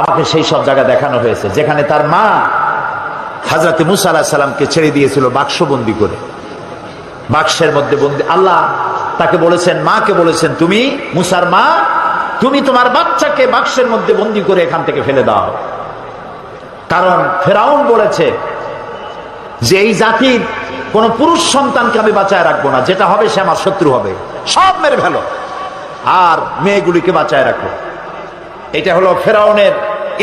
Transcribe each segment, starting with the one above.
আমাকে সেই সব জায়গা দেখানো হয়েছে, যেখানে তার মা হাজরতে মুসা আলাহ সাল্লামকে ছেড়ে দিয়েছিল বাক্সবন্দি করে। বাক্সের মধ্যে বন্দি আল্লাহ তাকে বলেছেন, মাকে বলেছেন, তুমি মুসার মা, তুমি তোমার বাচ্চাকে বাক্সের মধ্যে বন্দি করে এখান থেকে ফেলে দাও। কারণ ফেরাউন বলেছে যে এই জাতির কোন পুরুষ সন্তানকে আমি বাঁচায় রাখব না, যেটা হবে সে আমার শত্রু হবে। সব মেরে ফেলো। আর মেয়েগুলিকে বাঁচায় রাখো। এটা হলো ফেরাউনের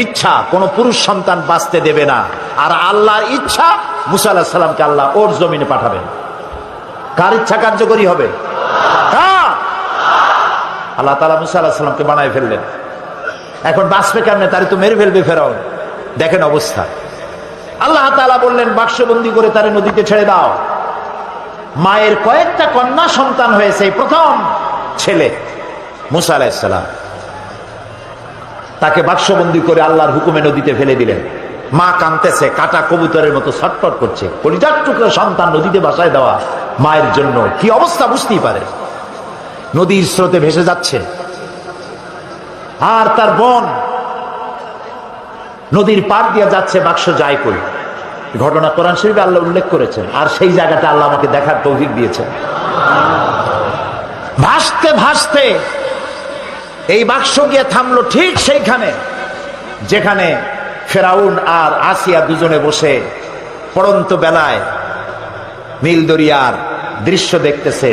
ইচ্ছা। কোন পুরুষ সন্তান বাঁচতে দেবে না। আর আল্লাহর ইচ্ছা, মুসা আল্লাহ সাল্লামকে আল্লাহ ওর জমিনে পাঠাবেন। কার ইচ্ছা কার্যকরী হবে? আল্লাহ তালা মুসা আল্লাহ সাল্লামকে বানায় ফেললেন। এখন বাঁচবে কেমনে? তারে তো মেরে ফেলবে ফেরাউন। দেখেন অবস্থা। আল্লাহ তালা বললেন, বাক্সবন্দি করে তারে নদীতে ছেড়ে দাও। মায়ের কয়েকটা কন্যা সন্তান হয়েছে প্রথম ছেলে মুসা আলাইসালাম তাকে বাক্সবন্দি করে আল্লাহর হুকুমে নদীতে ফেলে দিলেন। মা কানতেছে কাটা কবুতরের মতো ছটফট করছে। সন্তান নদীতে বাসায় দেওয়া মায়ের জন্য কি অবস্থা বুঝতেই পারে। নদীর স্রোতে ভেসে যাচ্ছে। আর তার বোন নদীর পার দিয়ে যাচ্ছে, বাক্স যায় কই? ঘটনা কোরআন শরীফে আল্লাহ উল্লেখ করেছেন। আর সেই জায়গাটা আল্লাহ আমাকে দেখার তৌফিক দিয়েছেন। ভাসতে ভাসতে এই বাক্স গিয়ে থামলো ঠিক সেইখানে, যেখানে ফেরাউন আর আসিয়া দুজনে বসে পড়ন্ত বেলায় নীল দরিয়ার দৃশ্য দেখতেছে,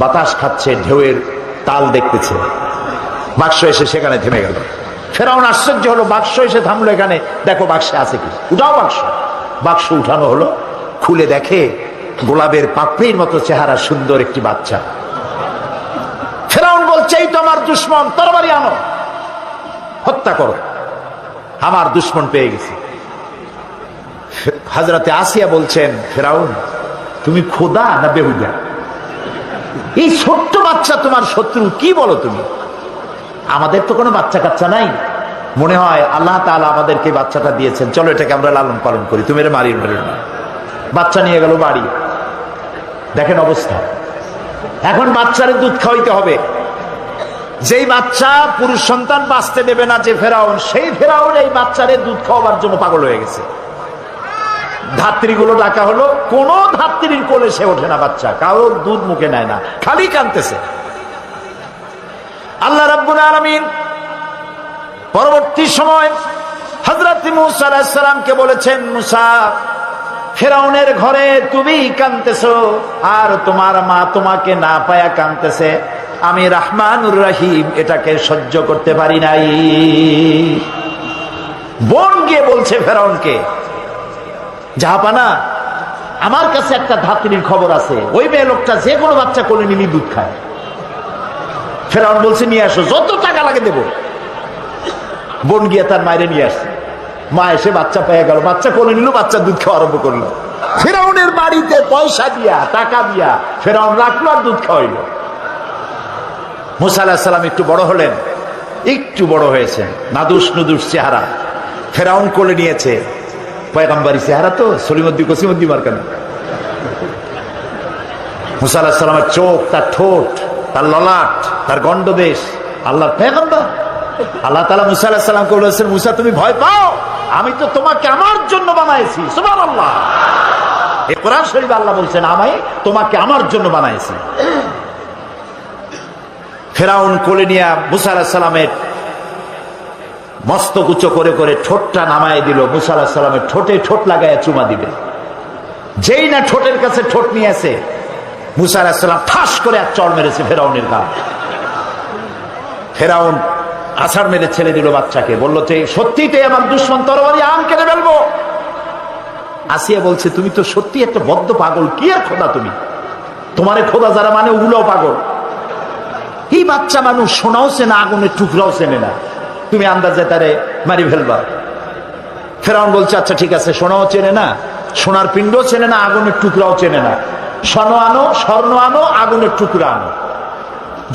বাতাস খাচ্ছে, ঢেউয়ের তাল দেখতেছে। বাক্স এসে সেখানে থেমে গেল। ফেরাউন আশ্চর্য হলো, বাক্স এসে থামলো এখানে। দেখো বাক্সে আছে কি? উঠাও বাক্স। বাক্স উঠানো হলো, খুলে দেখে গোলাপের পাপড়ির মতো চেহারা সুন্দর একটি বাচ্চা ফেরাউন বলছে এই তো আমার দুশ্মন তরবারি আনো। হত্যা করো। আমার দুশ্মন পেয়ে গেছি। হাজরাতে আসিয়া বলছেন, ফেরাউন, তুমি খোদা না বেহুদা? এই ছোট্ট বাচ্চা তোমার শত্রু, কি বলো তুমি? আমাদের তো কোনো বাচ্চা কাচ্চা নাই। মনে হয় আল্লাহ তাআলা আমাদেরকে বাচ্চাটা দিয়েছেন। চলো এটাকে আমরা লালন পালন করি। তুমি এর মারিয়ে না বাচ্চা নিয়ে গেল বাড়ি। দেখেন অবস্থা। এখন বাচ্চারে দুধ খাওয়াইতে হবে। যেই বাচ্চা পুরুষ সন্তান বাঁচতে দেবে না যে ফেরাউন, সেই ফেরাউন এই বাচ্চারে দুধ খাওয়াবার জন্য পাগল হয়ে গেছে। ধাত্রীগুলো ডাকা হলো, কোন ধাত্রীর কোলে সে ওঠে না বাচ্চা, কারোর দুধ মুখে নেয় না, খালি কানতেছে আল্লাহ রাব্বুল আলামিন পরবর্তী সময় হযরত মুসা সালামকে বলেছেন, মুসা, ফেরাউনের ঘরে তুমি কানতেছো আর তোমার মা তোমাকে না পায়া কানতেছে আমি রাহমানুর রহিম এটাকে সহ্য করতে পারি নাই। বোন গিয়ে বলছে ফেরাউনকে, জাহাপানা, আমার কাছে একটা ধাত্রীর খবর আছে। ওই মেয়ে লোকটা যে কোনো বাচ্চা কোলে নিলি দুধ খায়। ফেরাউন বলছে, নিয়ে আসো, যত টাকা লাগে দেবো। বোন গিয়ে তার মায়ের নিয়ে আসছে। মা এসে বাচ্চা পেয়ে গেল, বাচ্চা কোলে নিল, বাচ্চা দুধ খাওয়া আরম্ভ করল। ফেরাউনের বাড়িতে পয়সা দিয়া, টাকা দিয়া ফেরাউন রাখল আর দুধ খাওয়াইল। মুসা আলাহিসাল্লাম একটু বড় হলেন, একটু বড় হয়েছে, নাদুস নুদুস চেহারা। ফেরাউন কোলে নিয়েছে, পয়গম্বারি চেহারা তো সলিমদ্দি কসিমদ্দি মার্কান মুসা আলাহিসাল্লামের চোখ, তার ঠোঁট, তার ললাট, তার গন্ডদেশ আল্লাহর পেগম্বর আল্লাহ তালা মুসা বলেছেন, মুসা, তুমি ভয় পাও? আমি তো তোমাকে আমার জন্য বানাইছি। সুমান আল্লাহ এ কোরআন শরীফ আল্লাহ বলছেন আমি তোমাকে আমার জন্য বানাইছি। ফেরাউন কোলে নিয়া মুসা আলাহিসাল্লামের মস্তক উচ্চ করে করে ঠোঁটটা নামায় দিল। মুসা আলাহিসাল্লামের ঠোঁটে ঠোঁট লাগায় চুমা দিবে। যেই না ঠোঁটের কাছে ঠোঁট নিয়ে আসে, মুসা আলাহিসাল্লাম ঠাস করে এক চড় মেরেছে ফেরাউনের গা। ফেরাউন আছাড় মেরে ছেড়ে দিল বাচ্চাকে। বলল যে সত্যিতেই আমার দুশ্মন, তরবারি আম কেটে ফেলব? আসিয়া বলছে, তুমি তো সত্যি একটা বদ্ধ পাগল, কি আর খোদা তুমি? তোমারে খোদা যারা মানে ওগুলোও পাগল। এই বাচ্চা মানুষ সোনাও চেনে আগুনের টুকরাও চেনে না। তুমি আন্দাজে তারে মারি ফেলবা। ফেরাউন বলছে আচ্ছা ঠিক আছে, সোনাও চেনে না, সোনার পিণ্ডও চেনে না, আগুনের টুকরাও চেনে না। স্বর্ণ আনো স্বর্ণ আনো, আগুনের টুকরা আনো।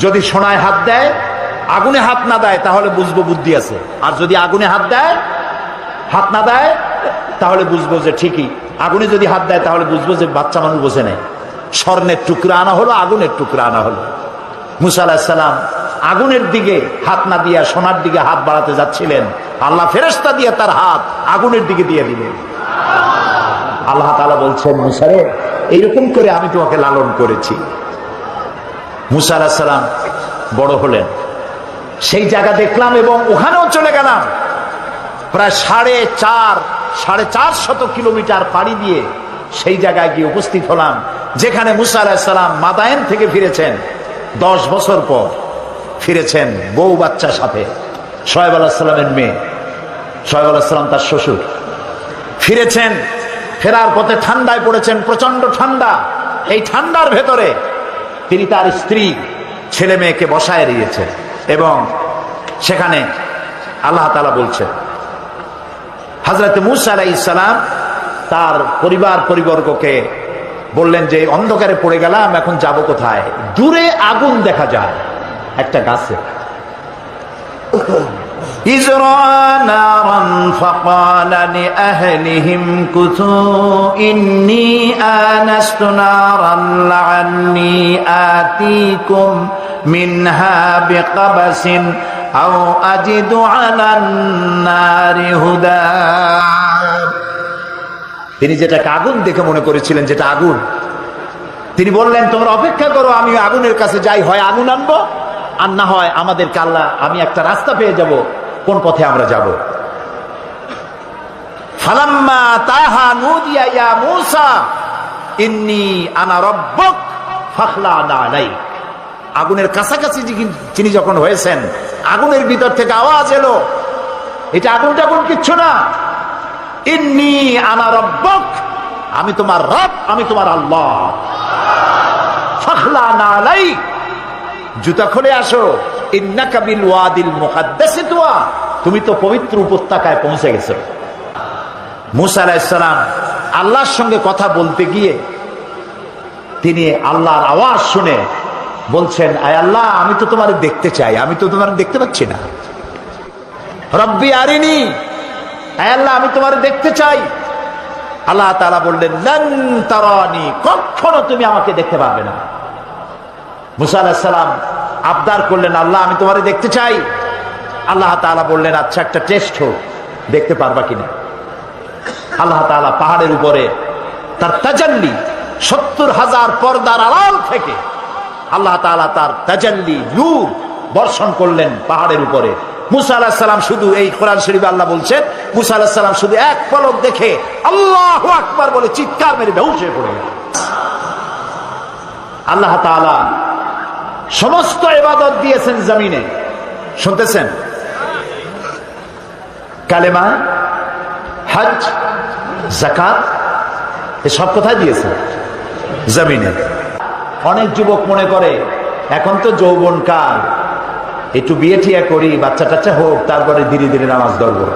যদি সোনায় হাত দেয়, আগুনে হাত না দেয়, তাহলে বুঝব বুদ্ধি আছে। আর যদি আগুনে হাত দেয়, হাত না দেয়, তাহলে বুঝব যে ঠিকই। আগুনে যদি হাত দেয়, তাহলে বুঝব যে বাচ্চা মানুষ বোঝে নেয় স্বর্ণের টুকরা আনা হলো, আগুনের টুকরা আনা হলো। মুসা আলাহিসাল্লাম আগুনের দিকে হাত না দিয়া সোনার দিকে হাত বাড়াতে যাচ্ছিলেন। আল্লাহ ফেরেস্তা দিয়ে তার হাত আগুনের দিকে দিয়ে দিলেন। আল্লাহ তালা বলছেন মুসারে এইরকম করে আমি তোমাকে লালন করেছি। মুসা আলাহিসাল্লাম বড় হলেন। সেই জায়গা দেখলাম এবং ওখানেও চলে গেলাম। প্রায় সাড়ে চার সাড়ে চার শত কিলোমিটার পাড়ি দিয়ে সেই জায়গায় গিয়ে উপস্থিত হলাম, যেখানে মুসা আলাহিসাল্লাম মাদায়েন থেকে ফিরেছেন। দশ বছর পর ফিরেছেন বউ বাচ্চার সাথে, সোহেব আলাহিসাল্লামের মেয়ে, সোহেব আলাহিসাল্লাম তার শ্বশুর। ফিরেছেন, ফেরার পথে ঠান্ডায় পড়েছেন প্রচণ্ড ঠান্ডা। এই ঠান্ডার ভেতরে তিনি তার স্ত্রী, ছেলে মেয়েকে বসায় দিয়েছেন এবং সেখানে আল্লাহ তালা বলছেন হাজরত মুসা আলাই ইসালাম তার পরিবার পরিবর্গকে বললেন যে, অন্ধকারে পড়ে গেলাম, এখন যাব কোথায়? দূরে আগুন দেখা যায়, একটা গাছে। মিনহা আও হুদা। তিনি যেটাকে আগুন দেখে মনে করেছিলেন, যেটা আগুন। তিনি বললেন, তোমরা অপেক্ষা করো, আমি আগুনের কাছে যাই। হয় আগুন আনব, আর না হয় আমাদের কাল্লা আমি একটা রাস্তা পেয়ে যাব, কোন পথে আমরা যাব? ফালাম্মা তাহা নুদিয়া ইয়া ইন্নী আলাই আগুনের কাছাকাছি যিনি যখন হয়েছেন, আগুনের ভিতর থেকে আওয়াজ এলো। এটা আগুন টাগুন কিচ্ছু না। ইন্নি আনা রব্বক, আমি তোমার রব, আমি তোমার আল্লাহ। ফাখলা আলাই জুতা খুলে আসো। ইন্নাকা বিল ওয়াদিল মুকাদ্দাসি তুমি তো পবিত্র উপত্যকায় পৌঁছে গেছো। মুসা আলাইসালাম আল্লাহর সঙ্গে কথা বলতে গিয়ে তিনি আল্লাহর আওয়াজ শুনে বলছেন, আয় আল্লাহ, আমি তো তোমার দেখতে চাই, আমি তো তোমার দেখতে পাচ্ছি না। রব্বি আরিনি আয় আল্লাহ, আমি তোমার দেখতে চাই। আল্লাহ তাআলা বললেন, লন তারানি, কখনো তুমি আমাকে দেখতে পারবে না। মুসা আবদার করলেন, আল্লাহ, আমি তোমারে দেখতে চাই। আল্লাহ তাআলা বললেন আচ্ছা একটা টেস্ট হোক, দেখতে পারবা কিনা? আল্লাহ তাআলা পাহাড়ের উপরে তার তাজাল্লি, সত্তর হাজার পর্দার আড়াল থেকে আল্লাহ তাআলা তার তাজাল্লি, নূর বর্ষণ করলেন পাহাড়ের উপরে। মুসা শুধু এই কোরআন শরীফ আল্লাহ বলছেন, মুসা আলাহিসাল্লাম শুধু এক পলক দেখে আল্লাহ বলে চিৎকার মেরে পড়ে আল্লাহ তাআলা সমস্ত ইবাদত দিয়েছেন জমিনে। শুনতেছেন? কালেমা হজ জাকাত সব কোথায় দিয়েছে জমিনে। অনেক যুবক মনে করে, এখন তো যৌবন কাল একটু বিয়ে ঠিয়া করি বাচ্চা টাচ্চা হোক, তারপরে ধীরে ধীরে নামাজ ধরবো।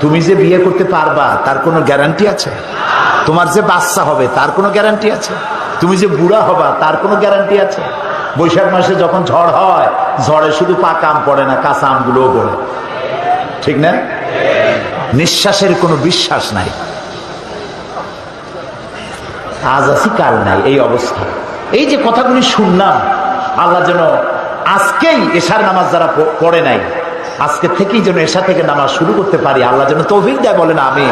তুমি যে বিয়ে করতে পারবা, তার কোনো গ্যারান্টি আছে? তোমার যে বাচ্চা হবে, তার কোনো গ্যারান্টি আছে? তুমি যে বুড়া হবা, তার কোনো গ্যারান্টি আছে? বৈশাখ মাসে যখন ঝড় হয়, ঝড়ে শুধু পাকা আম পড়ে না, কাঁচা আমগুলোও পড়ে। ঠিক না? নিঃশ্বাসের কোনো বিশ্বাস নাই। আজ আছি, কাল নাই, এই অবস্থা। এই যে কথাগুলি শুনলাম, আল্লাহ যেন আজকেই এশার নামাজ যারা পড়ে নাই, আজকে থেকেই যেন এশা থেকে নামাজ শুরু করতে পারি। আল্লাহ যেন তৌফিক দেয়, বলেন আমি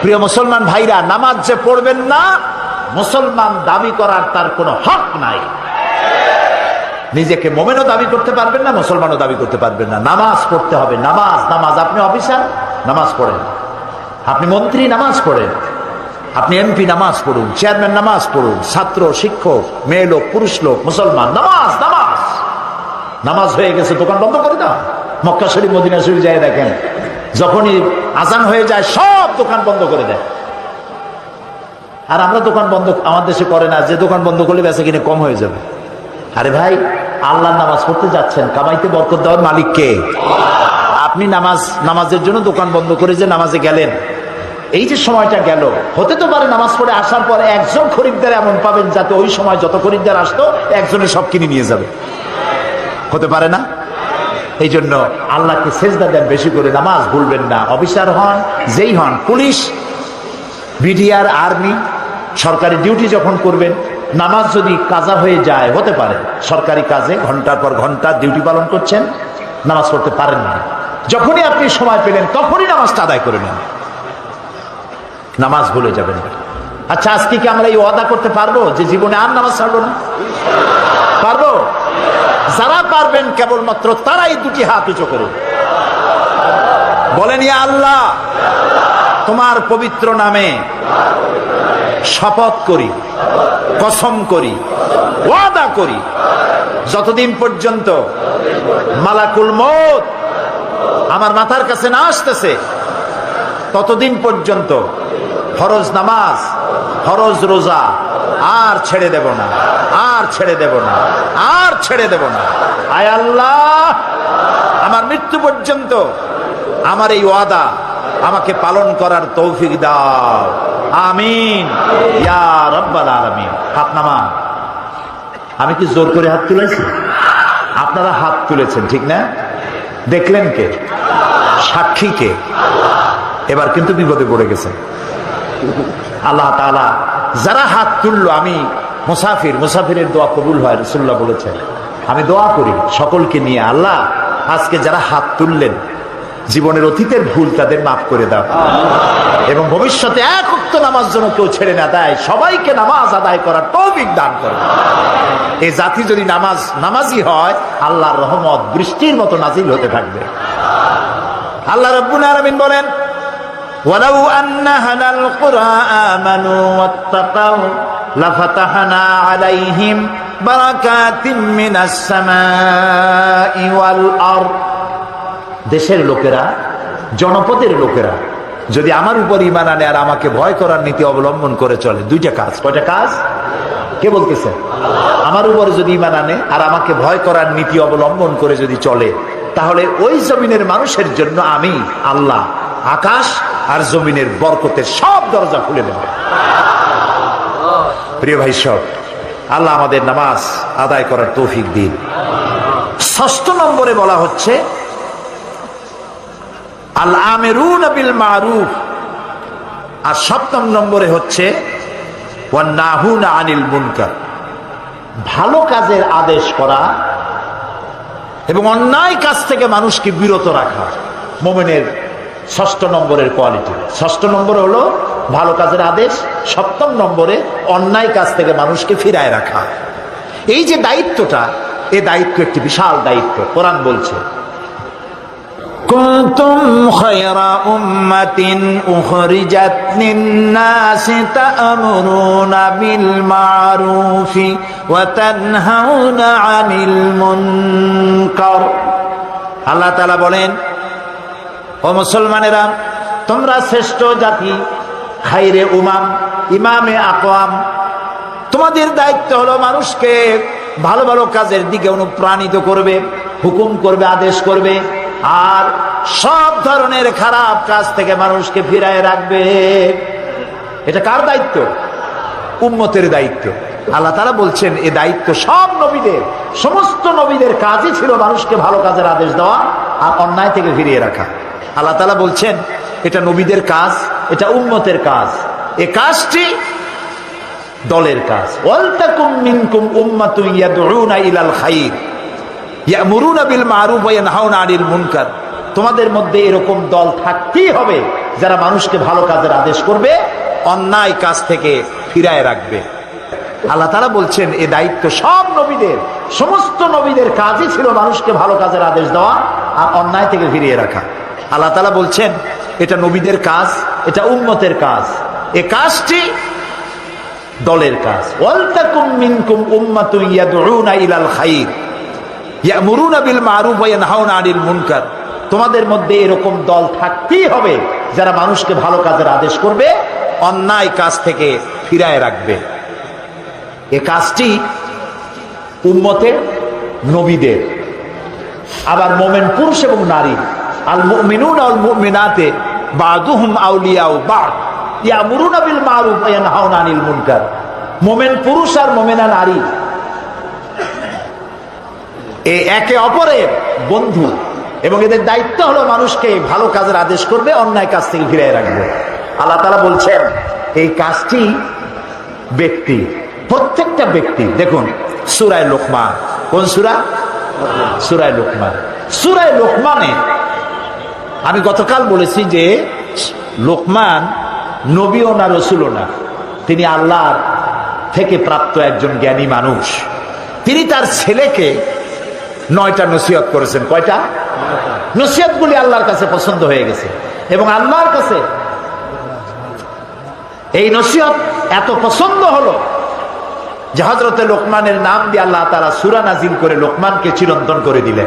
প্রিয় মুসলমান ভাইরা, নামাজ যে পড়বেন না, মুসলমান দাবি করার তার কোনো হক নাই। নিজেকে মোমেনও দাবি করতে পারবেন না, মুসলমানও দাবি করতে পারবেন না। নামাজ পড়তে হবে। নামাজ নামাজ। আপনি অফিসার? নামাজ পড়েন। আপনি মন্ত্রী? নামাজ পড়েন। আপনি এমপি? নামাজ পড়ুন। চেয়ারম্যান? নামাজ পড়ুন। ছাত্র, শিক্ষক, মেয়ে লোক, পুরুষ লোক, মুসলমান নামাজ। নামাজ হয়ে গেছে, দোকান বন্ধ করে দাও। মক্কা শরীফ, মদিনা শরীফ যায় দেখেন, যখনই আজান হয়ে যায়, সব দোকান বন্ধ করে দেয়। আর আমরা দোকান বন্ধ, আমার দেশে করে না, যে দোকান বন্ধ করলে বেচা কিনে কম হয়ে যাবে। আরে ভাই আল্লাহ নামাজ পড়তে যাচ্ছেন, কামাইতে বরকত দেওয়ার মালিক কে? আপনি নামাজ, নামাজের জন্য দোকান বন্ধ করে যে নামাজে গেলেন। এই যে সময়টা গেল, হতে তো পারে নামাজ পড়ে আসার পরে একজন খরিদ্দার এমন পাবেন যাতে ওই সময় যত খরিদ্দার আসতো একজনে সব কিনে নিয়ে যাবে। হতে পারে না? এই জন্য আল্লাহকে সেজদা দেন বেশি করে, নামাজ ভুলবেন না। অফিসার হন, যেই হন, পুলিশ, বিডিআর, আর্মি, সরকারি ডিউটি যখন করবেন, নামাজ যদি কাজা হয়ে যায়, হতে পারে। সরকারি কাজে ঘণ্টার পর ঘণ্টা ডিউটি পালন করছেন, নামাজ পড়তে পারেন না। যখনই আপনি সময় পেলেন, তখনই নামাজটা আদায় করে নেন। নামাজ ভুলে যাবেন আচ্ছা আজকে কি আমরা এই ওয়াদা করতে পারব যে জীবনে আর নামাজ ছাড়বো না? পারব? যারা পারবেন কেবলমাত্র তারাই দুটি হাত উঁচু করুন বলেন, ইয়া আল্লাহ, তোমার পবিত্র নামে শপথ করি, কসম করি, ওয়াদা করি। যতদিন পর্যন্ত মালাকুল মত আমার মাথার কাছে না আসতেছে, ততদিন পর্যন্ত ফরজ নামাজ, ফরজ রোজা আর ছেড়ে দেব না। আর ছেড়ে দেব না। আর ছেড়ে দেব না। আয় আল্লাহ, আমার মৃত্যু পর্যন্ত আমার এই ওয়াদা আমাকে পালন করার তৌফিক দাও। আমিন। ইয়া রব্বাল হাত নামান আমি কি জোর করে হাত তুলেছি? আপনারা হাত তুলেছেন, ঠিক না? দেখলেন কে? সাক্ষী কে? এবার কিন্তু বিপদে পড়ে গেছেন। আল্লাহ তাআলা যারা হাত তুলল, আমি মুসাফির, মুসাফিরের দোয়া কবুল হয় রসুল্লাহ বলেছেন। আমি দোয়া করি সকলকে নিয়ে, আল্লাহ, আজকে যারা হাত তুললেন, জীবনের অতীতের ভুল তাদের মাফ করে দাও। এবং ভবিষ্যতে এক উক্ত নামাজ যেন কেউ ছেড়ে না দেয়, সবাইকে নামাজ আদায় করার তৌফিক দান করে। এই জাতি যদি নামাজ, নামাজি হয়, আল্লাহর রহমত বৃষ্টির মতো নাজিল হতে থাকবে। আল্লাহ রব্বুল আলামিন বলেন ولو أن أهل القرى آمنوا واتقوا لفتحنا عليهم بركات من السماء والأرض দেশের লোকেরা জনপদের লোকেরা যদি আমার উপর ইমান আনে আর আমাকে ভয় করার নীতি অবলম্বন করে চলে দুইটা কাজ কয়টা কাজ কে বলতেছে আমার উপরে যদি ইমান আনে আর আমাকে ভয় করার নীতি অবলম্বন করে যদি চলে তাহলে ওই জমিনের মানুষের জন্য আমি আল্লাহ আকাশ আর জমিনের বরকতের সব দরজা খুলে দেবে। প্রিয় ভাই সব, আল্লাহ আমাদের নামাজ আদায় করার তৌফিক দিন। ষষ্ঠ নম্বরে বলা হচ্ছে আল আমেরুন বিল মারুফ আর সপ্তম নম্বরে হচ্ছে, ওয়ান্নাহুনা আনিল মুনকার। ভালো কাজের আদেশ করা এবং অন্যায় কাজ থেকে মানুষকে বিরত রাখা। মোমেনের ষষ্ঠ নম্বরের কোয়ালিটি ষষ্ঠ নম্বর হলো ভালো কাজের আদেশ সপ্তম নম্বরে অন্যায় কাজ থেকে মানুষকে ফিরায় রাখা এই যে দায়িত্বটা এই দায়িত্ব একটি বিশাল দায়িত্ব কোরআন বলছে كنتم خير أمة أخرجت للناس تأمرون بالمعروف وتنهون عن المنكر আল্লাহ তালা বলেন ও মুসলমানেরা, তোমরা শ্রেষ্ঠ জাতি, খাইরে উমাম, ইমামে আকোয়াম তোমাদের দায়িত্ব হলো মানুষকে ভালো ভালো কাজের দিকে অনুপ্রাণিত করবে, হুকুম করবে, আদেশ করবে, আর সব ধরনের খারাপ কাজ থেকে মানুষকে ফিরায় রাখবে। এটা কার দায়িত্ব? উম্মতের দায়িত্ব। আল্লাহ তারা বলছেন, এ দায়িত্ব সব নবীদের, সমস্ত নবীদের কাজই ছিল মানুষকে ভালো কাজের আদেশ দেওয়া আর অন্যায় থেকে ফিরিয়ে রাখা। আল্লাহ তালা বলছেন, এটা নবীদের কাজ, এটা উম্মতের কাজ। এ কাজটি দলের কাজ। তোমাদের মধ্যে এরকম দল থাকতেই হবে যারা মানুষকে ভালো কাজের আদেশ করবে, অন্যায় কাজ থেকে ফিরায় রাখবে। আল্লাহ তারা বলছেন, এ দায়িত্ব সব নবীদের, সমস্ত নবীদের কাজই ছিল মানুষকে ভালো কাজের আদেশ দেওয়া আর অন্যায় থেকে ফিরিয়ে রাখা। আল্লাহ তালা বলছেন, এটা নবীদের কাজ, এটা উম্মতের কাজ। এ কাজটি দলের কাজ। তোমাদের মধ্যে এরকম দল থাকতেই হবে যারা মানুষকে ভালো কাজের আদেশ করবে, অন্যায় কাজ থেকে ফিরায় রাখবে। এ কাজটি উম্মতের, নবীদের। আবার মোমেন পুরুষ এবং নারী। বন্ধু এবং এদের দায়িত্ব হলো মানুষকে ভালো কাজের আদেশ করবে, অন্যায় কাজ থেকে ফিরিয়ে রাখবে। আল্লাহ তালা বলছেন, এই কাজটি ব্যক্তি, প্রত্যেকটা ব্যক্তি, দেখুন, সুরায় লোকমা কোন সুরা? সুরায় লোকমা সুরায় লোকমানে আমি গতকাল বলেছি যে লোকমান নবীও না রসুলও না। তিনি আল্লাহর থেকে প্রাপ্ত একজন জ্ঞানী মানুষ। তিনি তার ছেলেকে নয়টা নসিহত করেছেন। কয়টা? নসিহতগুলি আল্লাহর কাছে পছন্দ হয়ে গেছে। এবং আল্লাহর কাছে এই নসিহত এত পছন্দ হলো যে হজরতে লোকমানের নাম দিয়ে আল্লাহ তারা সুরা নাজিল করে লোকমানকে চিরন্তন করে দিলেন।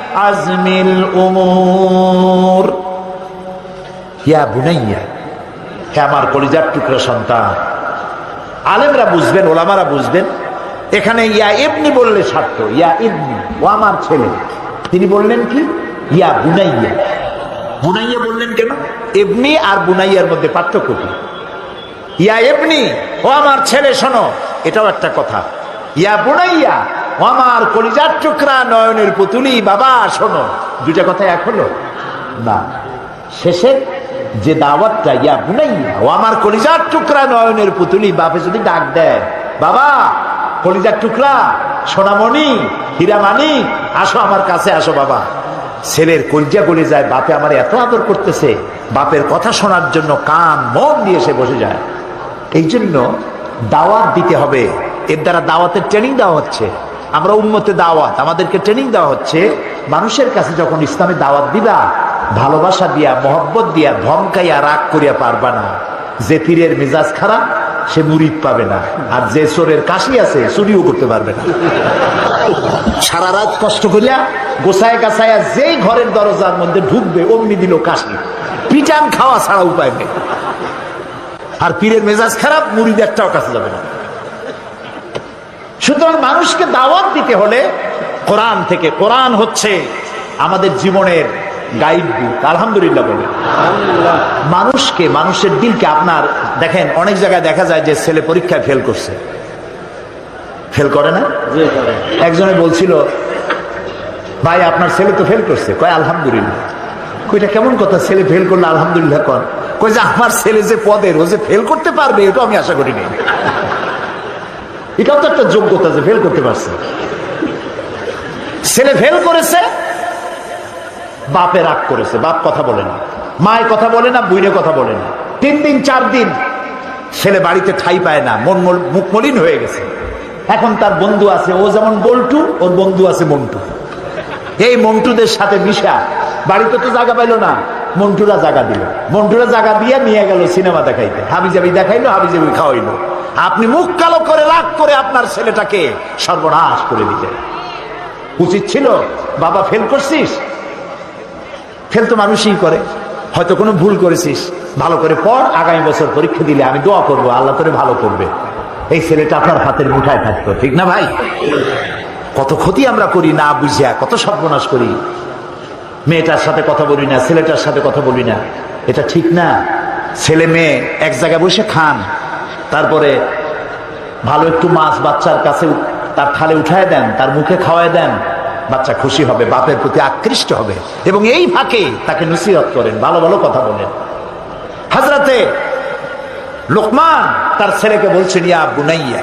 আজমিল উমুর। ইয়া বুনাইয়া, হে আমার কলিজার টুকরো সন্তান, আলেমরা বুঝবেন, ওলামারা বুঝবেন, এখানে ইয়া এমনি বললে স্বার্থ ইয়া এমনি ও আমার ছেলে। তিনি বললেন কি? ইয়া বুনাইয়া। বুনাইয়া বললেন কেন? এমনি আর বুনাইয়ার মধ্যে পার্থক্য কি? ইয়া এমনি ও আমার ছেলে, শোনো, এটাও একটা কথা। ইয়া বুনাইয়া ও আমার কলিজার টুকরা নয়নের পুতুলি, বাবা, শোনো। দুটা কথা এক হলো? না। শেষের যে দাওয়াতটা, ইয়া বুনাইয়া, ও আমার কলিজার টুকরা নয়নের পুতুলি, বাপে যদি ডাক দেয়, বাবা, কলিজার টুকরা, সোনামণি হীরামানি আসো আমার কাছে, আসো বাবা। ছেলের কলজা গলে যায়, বাপে আমার এত আদর করতেছে, বাপের কথা শোনার জন্য কান, মন দিয়ে সে বসে যায়। এই জন্য দাওয়াত দিতে হবে। এর দ্বারা দাওয়াতের ট্রেনিং দেওয়া হচ্ছে। আমরা উন্মতে দাওয়াত। আমাদেরকে ট্রেনিং দেওয়া হচ্ছে। মানুষের কাছে যখন ইসলামে দাওয়াত দিবা, ভালোবাসা দিয়া, মহব্বত দিয়া ধমকাইয়া রাগ করিয়া পারবা না। যে পীরের মেজাজ খারাপ, সে মুরিদ পাবে না। আর যে চোরের কাশি আছে, চুরিও করতে পারবে না। সারা রাত কষ্ট করিয়া গোসায় গাছায়া যেই ঘরের দরজার মধ্যে ঢুকবে, অমনি দিল কাশি। পিটান খাওয়া ছাড়া উপায় নেই। আর পীরের মেজাজ খারাপ মুড়িদ একটাও কাছে যাবে না। সুতরাং মানুষকে দাওয়াত দিতে হলে কোরআন থেকে কোরআন হচ্ছে আমাদের জীবনের গাইড বুক আলহামদুলিল্লাহ বলে। মানুষকে মানুষের দিলকে আপনার দেখেন অনেক জায়গায় দেখা যায় যে ছেলে পরীক্ষায় ফেল করছে। ফেল করে না? একজনে বলছিল ভাই আপনার ছেলে তো ফেল করছে। কয় আলহামদুলিল্লাহ। কইটা কেমন কথা? ছেলে ফেল করলে আলহামদুলিল্লাহ কর। কই যে আমার ছেলে যে পদের ও যে ফেল করতে পারবে এটা আমি আশা করিনি। এটাও তো একটা যোগ্যতা যে ফেল করতে পারছে। ছেলে ফেল করেছে, বাপে রাগ করেছে, বাপ কথা বলে না মায়ের কথা বলে না বুইনে কথা বলে না। তিন দিন, চার দিন ছেলে বাড়িতে ঠাই পায় না, মন মুখ মলিন হয়ে গেছে। এখন তার বন্ধু আছে, ও যেমন বল্টু, ওর বন্ধু আছে মন্টু। এই মন্টুদের সাথে মিশা, বাড়িতে তো জায়গা পাইলো না, মন্টুরা জায়গা দিল। মন্টুরা জায়গা দিয়ে নিয়ে গেল সিনেমা দেখাইতে। হাবিজাবি দেখাইলো, হাবিজাবি খাওয়াইলো। আপনি মুখ কালো করে রাগ করে আপনার ছেলেটাকে সর্বনাশ করে দিলেন। উচিত ছিল, বাবা ফেল করছিস? ফেল তো মানুষই করে। হয়তো কোনো ভুল করেছিস। ভালো করে পড়, আগামী বছর পরীক্ষা দিলে আমি দোয়া করব, আল্লাহ তোরে ভালো করবে। এই ছেলেটা আপনার হাতের মুঠায় থাকতো, ঠিক না ভাই? কত ক্ষতি আমরা করি না বুঝিয়া, কত সর্বনাশ করি। মেয়েটার সাথে কথা বলি না, ছেলেটার সাথে কথা বলি না। এটা ঠিক না। ছেলে মেয়ে এক জায়গায় বসে খান তারপরে ভালো একটু মাছ বাচ্চার কাছে তার থালে উঠায় দেন, তার মুখে খাওয়ায় দেন, বাচ্চা খুশি হবে, বাপের প্রতি আকৃষ্ট হবে। এবং এই ফাঁকে তাকে নসিহত করেন, ভালো ভালো কথা বলেন। হাজরাতে লোকমান তার ছেলেকে বলছেন, ইয়া বুনাইয়া,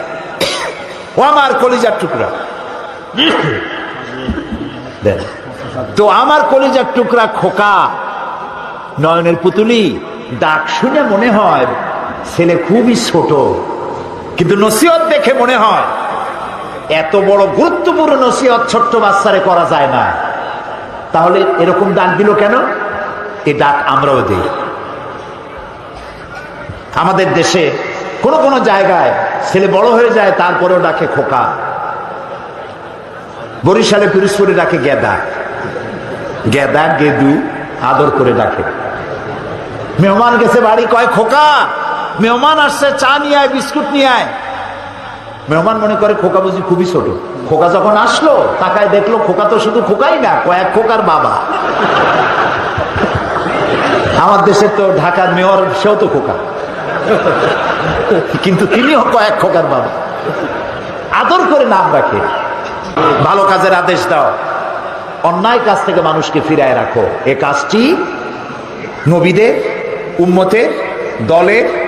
ও আমার কলিজার টুকরা। তো আমার কলিজার টুকরা খোকা, নয়নের পুতুলি, ডাক শুনে মনে হয় ছেলে খুবই ছোট। কিন্তু নসিহত দেখে মনে হয়, এত বড় গুরুত্বপূর্ণ নসিহত ছোট্ট বাচ্চারে করা যায় না। তাহলে এরকম ডাক দিল কেন? এ ডাক আমরাও দিই। আমাদের দেশে কোন কোন জায়গায় ছেলে বড় হয়ে যায়, তারপরেও ডাকে খোকা। বরিশালে পিরোজপুরে ডাকে গেদা। গেদা, গেদু, আদর করে ডাকে। মেহমান গেছে বাড়ি, কয় খোকা মেহমান আসছে, চা নিয়ে আয়, বিস্কুট নিয়ে আয়। মেহমান মনে করে খোকা বুঝি খুবই ছোট। খোকা যখন আসলো, তাকায় দেখল খোকা তো শুধু খোকাই না, কয়েক খোকার বাবা। আমার দেশের তো ঢাকার মেয়র, সেও তো খোকা। কিন্তু তিনিও কয়েক খোকার বাবা। আদর করে নাম রাখে। ভালো কাজের আদেশ দাও। অন্যায় কাজ থেকে মানুষকে ফিরায় রাখো। এ কাজটি নবীদের, উম্মতের, দলের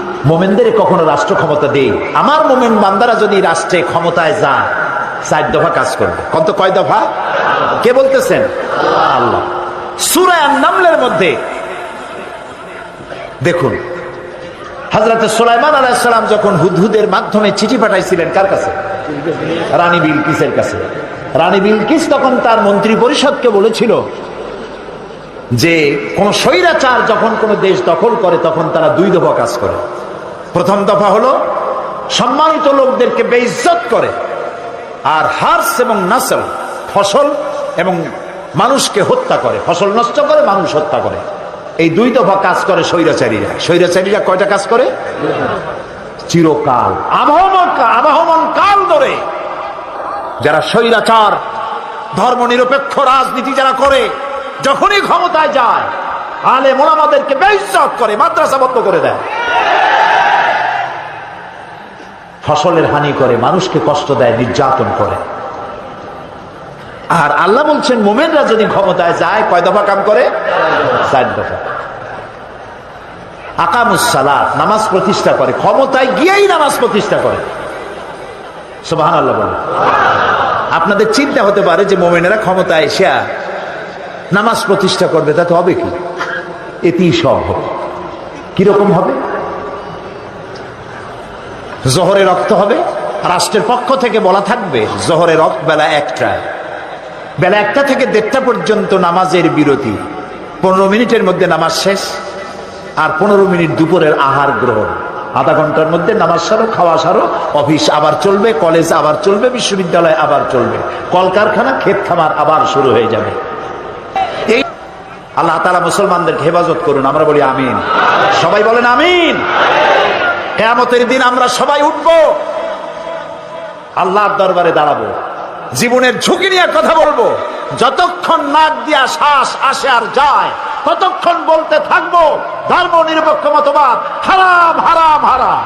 মোমেনদের কখনো রাষ্ট্র ক্ষমতা দেই। আমার মোমেন বান্দারা যদি রাষ্ট্রে ক্ষমতায় যায়, চার দফা কাজ করবে। কত, কয় দফা? কে বলতেছেন? আল্লাহ। সুরায় নামলের মধ্যে, দেখুন হজরত সুলাইমান আলাইসালাম যখন হুদহুদের মাধ্যমে চিঠি পাঠাইছিলেন, কার কাছে? রানী বিলকিসের কাছে। রানী বিলকিস তখন তার মন্ত্রী পরিষদকে বলেছিল যে, কোন স্বৈরাচার যখন কোন দেশ দখল করে, তখন তারা দুই দফা কাজ করে। প্রথম দফা হলো, সম্মানিত লোকদেরকে বেইজ্জত করে, আর হার্স এবং নাসল, ফসল এবং মানুষকে হত্যা করে, ফসল নষ্ট করে, মানুষ হত্যা করে। এই দুই দফা কাজ করে স্বৈরাচারীরা। স্বৈরাচারীরা কয়টা কাজ করে? চিরকাল, আবহমান কাল ধরে যারা স্বৈরাচার ধর্ম নিরপেক্ষ রাজনীতি যারা করে, যখনই ক্ষমতায় যায় আলে মোলামাদেরকে বেইজ্জত করে মাদ্রাসা বন্ধ করে দেয়। ফসলের হানি করে, মানুষকে কষ্ট দেয়, নির্যাতন করে। আর আল্লাহ বলছেন, মোমেনরা যদি ক্ষমতায় যায়, কয় দফা কাম করে? চার দফা। আকামুসালাত নামাজ প্রতিষ্ঠা করে। ক্ষমতায় গিয়েই নামাজ প্রতিষ্ঠা করে। সোবাহান আল্লাহ বলে আপনাদের চিন্তা হতে পারে যে মোমেনেরা ক্ষমতায় এসে নামাজ প্রতিষ্ঠা করবে তাতে হবে কি? এতেই সব হবে। কীরকম হবে? জহরে রক্ত হবে, রাষ্ট্রের পক্ষ থেকে বলা থাকবে জহরে রক্ত বেলা একটায়। বেলা একটা থেকে দেড়টা পর্যন্ত নামাজের বিরতি। পনেরো মিনিটের মধ্যে নামাজ শেষ, আর পনেরো মিনিট দুপুরের আহার গ্রহণ। আধা ঘণ্টার মধ্যে নামাজ সারো, খাওয়া সারো, অফিস আবার চলবে, কলেজ আবার চলবে, বিশ্ববিদ্যালয় আবার চলবে। কলকারখানা, ক্ষেত খামার আবার শুরু হয়ে যাবে। এই আল্লাহ তালা মুসলমানদেরকে হেফাজত করুন, আমরা বলি আমিন। সবাই বলেন আমিন। কেয়ামতের দিন আমরা সবাই উঠব। আল্লাহর দরবারে দাঁড়াবো। জীবনের ঝুঁকি নিয়ে কথা বলব। যতক্ষণ নাক দিয়া শ্বাস আসে আর যায়, ততক্ষণ বলতে থাকব, ধর্ম নিরপেক্ষ মতবাদ, হারাম হারাম হারাম।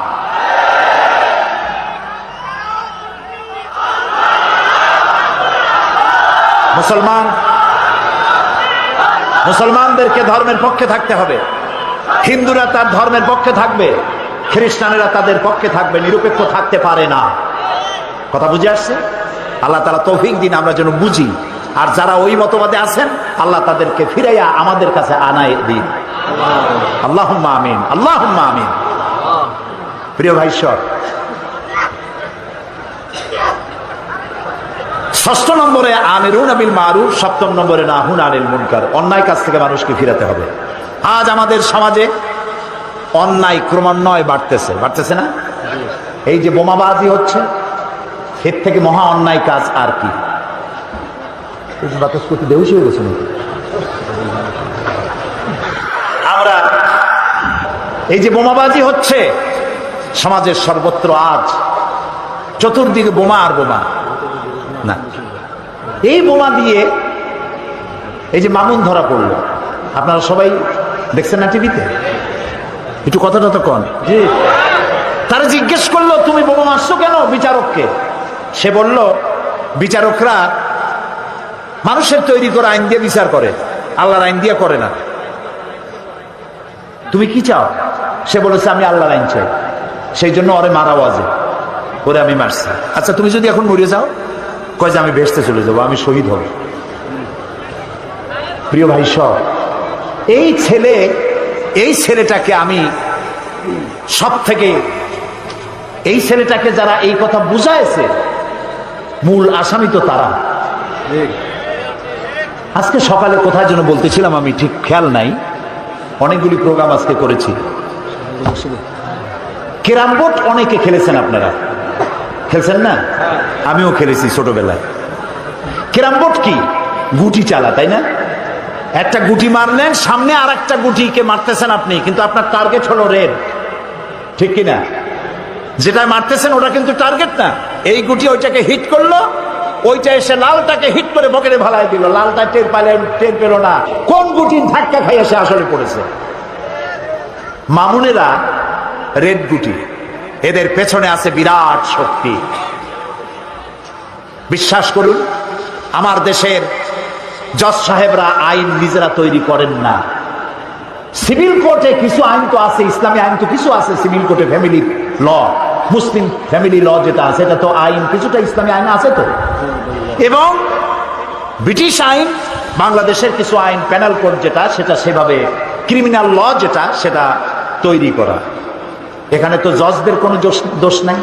মুসলমান, মুসলমানদেরকে ধর্মের পক্ষে থাকতে হবে। হিন্দুরা তার ধর্মের পক্ষে থাকবে। খ্রিস্টানেরা তাদের পক্ষে থাকবে, নিরপেক্ষ থাকতে পারে না। কথা বুঝে আসছে? আল্লাহ তালা তৌফিক দিন, আমরা যেন বুঝি। আর যারা ওই মতবাদে আছেন, আল্লাহ তাদেরকে ফিরাইয়া আমাদের কাছে আনায় দিন। আল্লাহ আমিন আল্লাহ আমিন। প্রিয় ভাইশ্বর ষষ্ঠ নম্বরে, আমিরুন আবিল মারুফ, সপ্তম নম্বরে না হুন আনিল মুনকার। অন্যায় কাছ থেকে মানুষকে ফিরাতে হবে। আজ আমাদের সমাজে অন্যায় ক্রমান্বয়ে বাড়তেছে। বাড়তেছে না? এই যে বোমাবাজি হচ্ছে, এর থেকে মহা অন্যায় কাজ আর কি? বাতাস করতে হয়ে গেছে? আমরা এই যে বোমাবাজি হচ্ছে, সমাজের সর্বত্র আজ চতুর্দিকে বোমা আর বোমা। না। এই বোমা দিয়ে এই যে মামুন ধরা পড়ল। আপনারা সবাই দেখছেন না টিভিতে? একটু কথাটা তো কন। জি। তারা জিজ্ঞেস করল তুমি বোমা মারছো কেন বিচারককে? সে বলল বিচারকরা মানুষের তৈরি করা আইন দিয়ে বিচার করে আল্লাহর আইন দিয়ে করে না। তুমি কি চাও? সে বলেছে আমি আল্লাহর আইন চাই। সেই জন্য ওরে মারা আওয়াজে ওরে আমি মারছি। আচ্ছা তুমি যদি এখন মরে যাও কয় যে আমি ভেসতে চলে যাব আমি শহীদ হব। প্রিয় ভাই সব এই ছেলে এই ছেলেটাকে আমি সব থেকে এই ছেলেটাকে যারা এই কথা বুঝাইছে, মূল আসামি তো তারা। আজকে সকালে কোথায় যেন বলতেছিলাম আমি, ঠিক খেয়াল নাই। অনেকগুলি প্রোগ্রাম আজকে করেছি। কেরাম বোর্ড অনেকে খেলেছেন আপনারা? খেলছেন না? আমিও খেলেছি ছোটবেলায়। কেরাম বোর্ড কি? গুটি চালা, তাই না? একটা গুটি মারলেন, সামনে আর একটা গুটিকে মারতেছেন আপনি, কিন্তু আপনার টার্গেট হলো রেড ঠিক কিনা? যেটা মারতেছেন ওটা কিন্তু টার্গেট না। এই গুটি ওইটাকে হিট করল, ওইটা এসে লালটাকে হিট করে বকেটে ভালাই দিল। লালটা টের পাইলেন টের পেল না। কোন গুটি ধাক্কা খাইয়ে সে আসলে পড়েছে? মামুনেরা রেড গুটি, এদের পেছনে আছে বিরাট শক্তি। বিশ্বাস করুন, আমার দেশের জজ সাহেবরা আইন নিজেরা তৈরি করেন না। সিভিল কোর্টে কিছু আইন তো আছে, ইসলামী আইন তো কিছু আছে, সিভিল কোর্টে ফ্যামিলি ল, মুসলিম ফ্যামিলি ল যেটা আছে, এটা তো আইন, কিছুটা ইসলামী আইন আছে তো। এবং ব্রিটিশ আইন, বাংলাদেশের কিছু আইন প্যানেল কোড যেটা, সেটা সেভাবে ক্রিমিনাল ল যেটা, সেটা তৈরি করা। এখানে তো জজদের কোনো দোষ নাই।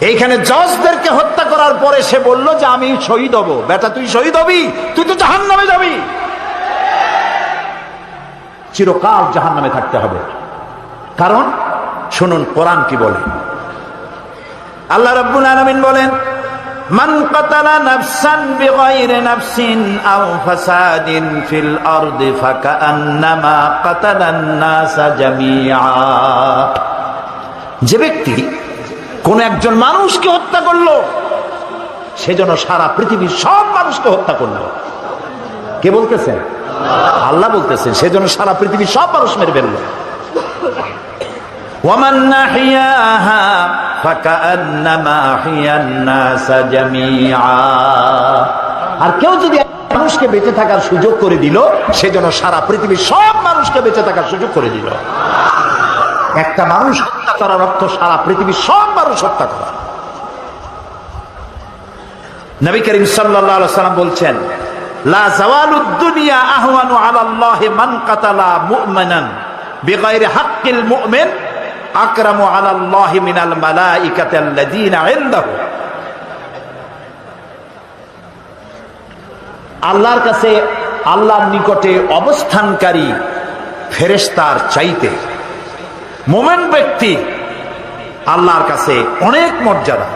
এইখানে জজদেরকে হত্যা করার পরে সে বলল যে আমি শহীদ হব। বেটা, তুই শহীদ হবি? তুই তো জাহান নামে যাবি। চিরকাল জাহান নামে থাকতে হবে। কারণ, শুনুন, কোরআন কি বলে? আল্লাহ রব্বুল আলামিন বলেন যে ব্যক্তি কোন একজন মানুষকে হত্যা করল, সেজন্য সারা পৃথিবীর সব মানুষকে হত্যা করল। কে বলতেছেন? আল্লাহ বলতেছেন, সেজন্য সারা পৃথিবীর সব মানুষ মেরে ফেলল। আর কেউ যদি মানুষকে বেঁচে থাকার সুযোগ করে দিল, সেজন্য সারা পৃথিবীর সব মানুষকে বেঁচে থাকার সুযোগ করে দিল। একটা মানুষ করার অর্থ সারা পৃথিবীর সব মানুষ হত্যা করা। নবী করিম সাল্লাম বলছেন আল্লাহর কাছে আল্লাহর নিকটে অবস্থানকারী ফেরেশতার চাইতে মোমেন ব্যক্তি আল্লাহর কাছে অনেক মর্যাদা।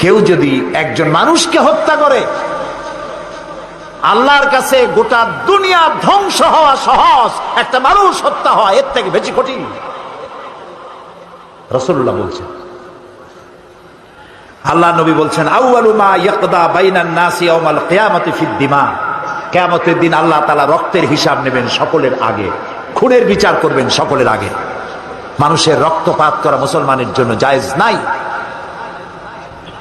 কেউ যদি একজন মানুষকে হত্যা করে, আল্লাহর কাছে গোটা দুনিয়া ধ্বংস হওয়া সহজ, একটা মানুষ হত্যা হওয়া এর থেকে বেশি কঠিন। রসুল্লাহ বলছেন আল্লাহ নবী বলছেন, আউয়ালু মা ইয়াকদা বাইনান নাসি ইয়াউমাল কিয়ামতি ফিদ দিমা। দিন আল্লাহ তালা রক্তের হিসাব নেবেন সকলের আগে। খুনের বিচার করবেন সকলের আগে। মানুষের রক্তপাত করা মুসলমানের জন্য জায়েজ নাই।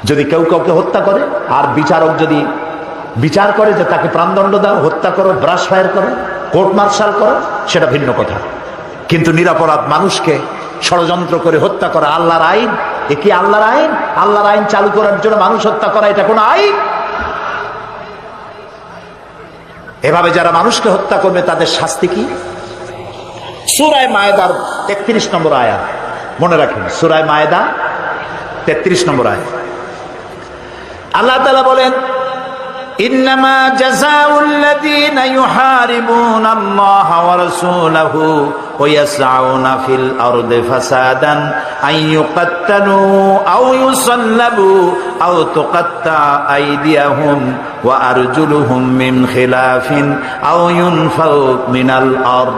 যদি কেউ কাউকে হত্যা করে, আর বিচারক যদি বিচার করে যে তাকে প্রাণদণ্ড দাও, হত্যা করো, ব্রাশ ফায়ার করো, কোর্ট মার্শাল করো, সেটা ভিন্ন কথা। কিন্তু নিরাপরাধ মানুষকে ষড়যন্ত্র করে হত্যা করা আল্লাহর আইন, এ কি আল্লাহর আইন? আল্লাহর আইন চালু করার জন্য মানুষ হত্যা করা এটা কোন আইন? এভাবে যারা মানুষকে হত্যা করবে, তাদের শাস্তি কি? সুরায় মায়েদার তেত্রিশ নম্বর আয়া মনে রাখেন সুরায় মায়েদা তেত্রিশ নম্বর আয়া আল্লাহ তালা বলেন إنما جزاء الذين يحاربون الله ورسوله ويسعون في الأرض فسادا أن يقتلوا أو يصلبوا أو تقطع أيديهم وأرجلهم من خلاف أو ينفوا من الأرض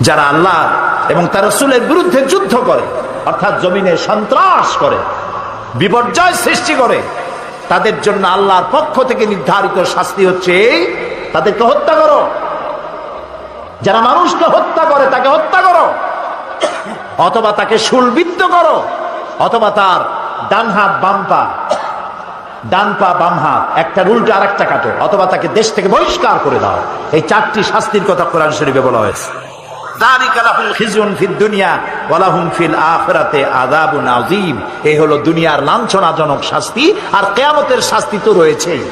যারা আল্লাহ এবং তার রসুলের বিরুদ্ধে যুদ্ধ করে, অর্থাৎ জমিনে সন্ত্রাস করে, বিপর্যয় সৃষ্টি করে, তাদের জন্য আল্লাহর পক্ষ থেকে নির্ধারিত শাস্তি হচ্ছে তাদেরকে হত্যা করো। যারা মানুষকে হত্যা করে, তাকে হত্যা করো। অথবা তাকে শুলবিদ্ধ করো, অথবা তার ডান হাত, বাম পা, ডান পা, বাম হাত একটা উল্টো আর একটা কাটো, অথবা তাকে দেশ থেকে বহিষ্কার করে দাও। এই চারটি শাস্তির কথা কোরআন শরীফে বলা হয়েছে। হলো দুনিয়ার লাঞ্ছনাজনক শাস্তি আর কেয়ামতের শাস্তি তো রয়েছেই।